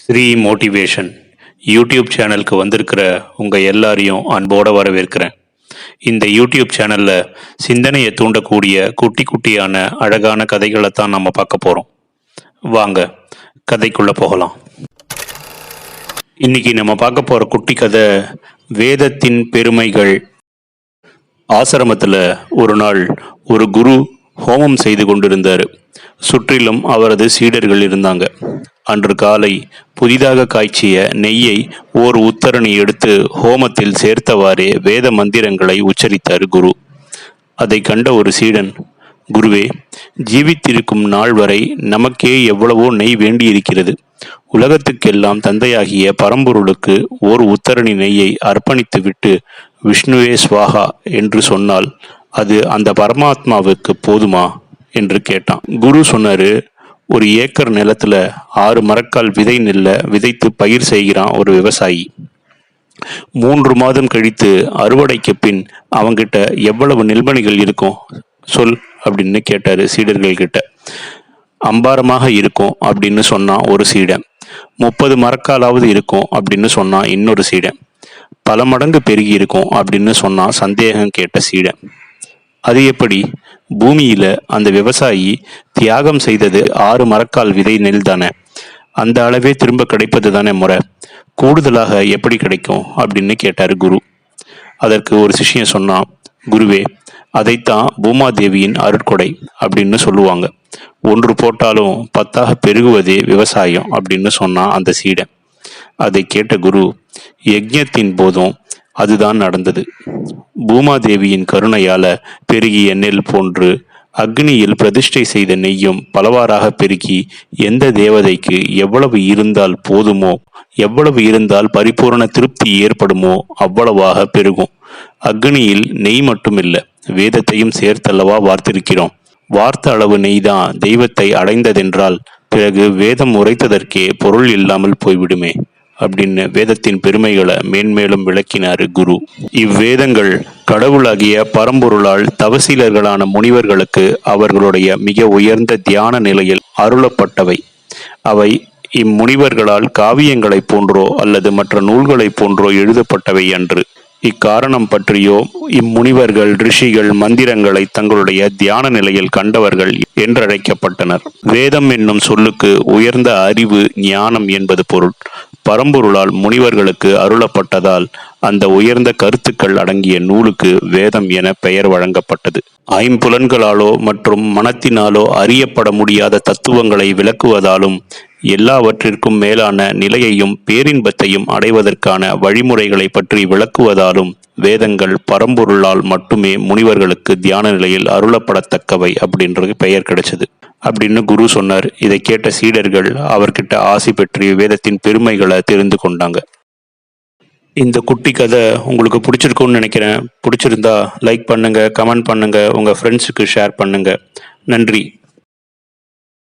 Sri motivation YouTube சேனலுக்கு வந்திருக்கிற உங்கள் எல்லாரையும் அன்போடு வரவேற்கிறேன். இந்த யூடியூப் சேனலில் சிந்தனையை தூண்டக்கூடிய குட்டி குட்டியான அழகான கதைகளை தான் நம்ம பார்க்க போகிறோம் வாங்க கதைக்குள்ளே போகலாம். இன்னைக்கு நம்ம பார்க்க போகிற குட்டி கதை வேதத்தின் பெருமைகள். ஆசிரமத்தில் ஒரு நாள் ஒரு குரு ஹோமம் செய்து கொண்டிருந்தார். சுற்றிலும் அவரது சீடர்கள் இருந்தாங்க. அன்று காலை புதிதாக காய்ச்சிய நெய்யை ஓர் உத்தரணி எடுத்து ஹோமத்தில் சேர்த்தவாறே வேத மந்திரங்களை உச்சரித்தார் குரு. அதை கண்ட ஒரு சீடன் குருவே ஜீவித்திருக்கும் நாள் வரை நமக்கே எவ்வளவோ நெய் வேண்டியிருக்கிறது. உலகத்துக்கெல்லாம் தந்தையாகிய பரம்பொருளுக்கு ஓர் உத்தரணி நெய்யை அர்ப்பணித்துவிட்டு விஷ்ணுவே ஸ்வாகா என்று சொன்னால் அது அந்த பரமாத்மாவுக்கு போதுமா? என்று கேட்டான். குரு சொன்னாரு ஒரு ஏக்கர் நிலத்துல ஆறு மரக்கால் விதை நெல்ல விதைத்து பயிர் செய்கிறான் ஒரு விவசாயி. மூன்று மாதம் கழித்து அறுவடைக்கு பின் அவங்கிட்ட எவ்வளவு நெல்மணிகள் இருக்கும் சொல் அப்படின்னு கேட்டாரு சீடர்கள் கிட்ட. அம்பாரமாக இருக்கும் அப்படின்னு சொன்னான் ஒரு சீடன். முப்பது மரக்காலாவது இருக்கும் அப்படின்னு சொன்னான் இன்னொரு சீடன். பல மடங்கு பெருகி இருக்கும் அப்படின்னு சொன்னான் சந்தேகம் கேட்ட சீடன். அது எப்படி? பூமியில அந்த விவசாயி தியாகம் செய்தது ஆறு மரக்கால் விதை நெல் தானே. அந்த அளவே திரும்ப கிடைப்பது தானே முறை. கூடுதலாக எப்படி கிடைக்கும் அப்படின்னு கேட்டார் குரு. அதற்கு ஒரு சிஷ்யன் சொன்னான் குருவே அதைத்தான் பூமாதேவியின் அருட்கொடை அப்படின்னு சொல்லுவாங்க. ஒன்று போட்டாலும் பத்தாக பெருகுவதே விவசாயம் அப்படின்னு சொன்னான் அந்த சீடன். அதை கேட்ட குரு யஜ்யத்தின் போதும் அதுதான் நடந்தது. பூமாதேவியின் கருணையால பெருகிய நெல் போன்று அக்னியில் பிரதிஷ்டை செய்த நெய்யும் பலவாறாக பெருகி எந்த தேவதைக்கு எவ்வளவு இருந்தால் போதுமோ எவ்வளவு இருந்தால் பரிபூரண திருப்தி ஏற்படுமோ அவ்வளவாக பெருகும். அக்னியில் நெய் மட்டுமில்ல வேதத்தையும் சேர்த்தல்லவா வார்த்திருக்கிறோம். வார்த்த அளவு நெய்தான் தெய்வத்தை அடைந்ததென்றால் பிறகு வேதம் உரைத்ததற்கே பொருள் இல்லாமல் போய்விடுமே. அப்படின்னு வேதத்தின் பெருமைகளை மேன்மேலும் விளக்கினார் குரு. இவ்வேதங்கள் கடவுளாகிய பரம்பொருளால் தவசீலர்களான முனிவர்களுக்கு அவர்களுடைய மிக உயர்ந்த தியான நிலையில் அருளப்பட்டவை. அவை இம்முனிவர்களால் காவியங்களைப் போன்றோ அல்லது மற்ற நூல்களைப் போன்றோ எழுதப்பட்டவை அன்று. இக்காரணம் பற்றியோ இம்முனிவர்கள் ரிஷிகள் மந்திரங்களை தங்களுடைய தியான நிலையில் கண்டவர்கள் என்றழைக்கப்பட்டனர். வேதம் என்னும் சொல்லுக்கு உயர்ந்த அறிவு ஞானம் என்பது பொருள். பரம்பொருளால் முனிவர்களுக்கு அருளப்பட்டதால் அந்த உயர்ந்த கருத்துக்கள் அடங்கிய நூலுக்கு வேதம் என பெயர் வழங்கப்பட்டது. ஐம்புலன்களாலோ மற்றும் மனத்தினாலோ அறியப்பட முடியாத தத்துவங்களை விளக்குவதாலும் எல்லாவற்றிற்கும் மேலான நிலையையும் பேரின்பத்தையும் அடைவதற்கான வழிமுறைகளை பற்றி விளக்குவதாலும் வேதங்கள் பரம்பொருளால் மட்டுமே முனிவர்களுக்கு தியான நிலையில் அருளப்படத்தக்கவை அப்படின்றது பெயர் கிடைச்சது. அப்படின்னு குரு சொன்னார். இதை கேட்ட சீடர்கள் அவர்கிட்ட ஆசி பெற்று வேதத்தின் பெருமைகளை தெரிந்து கொண்டாங்க. இந்த குட்டி கதை உங்களுக்கு பிடிச்சிருக்கும்னு நினைக்கிறேன். பிடிச்சிருந்தா லைக் பண்ணுங்க கமெண்ட் பண்ணுங்க உங்க ஃப்ரெண்ட்ஸுக்கு ஷேர் பண்ணுங்க. நன்றி.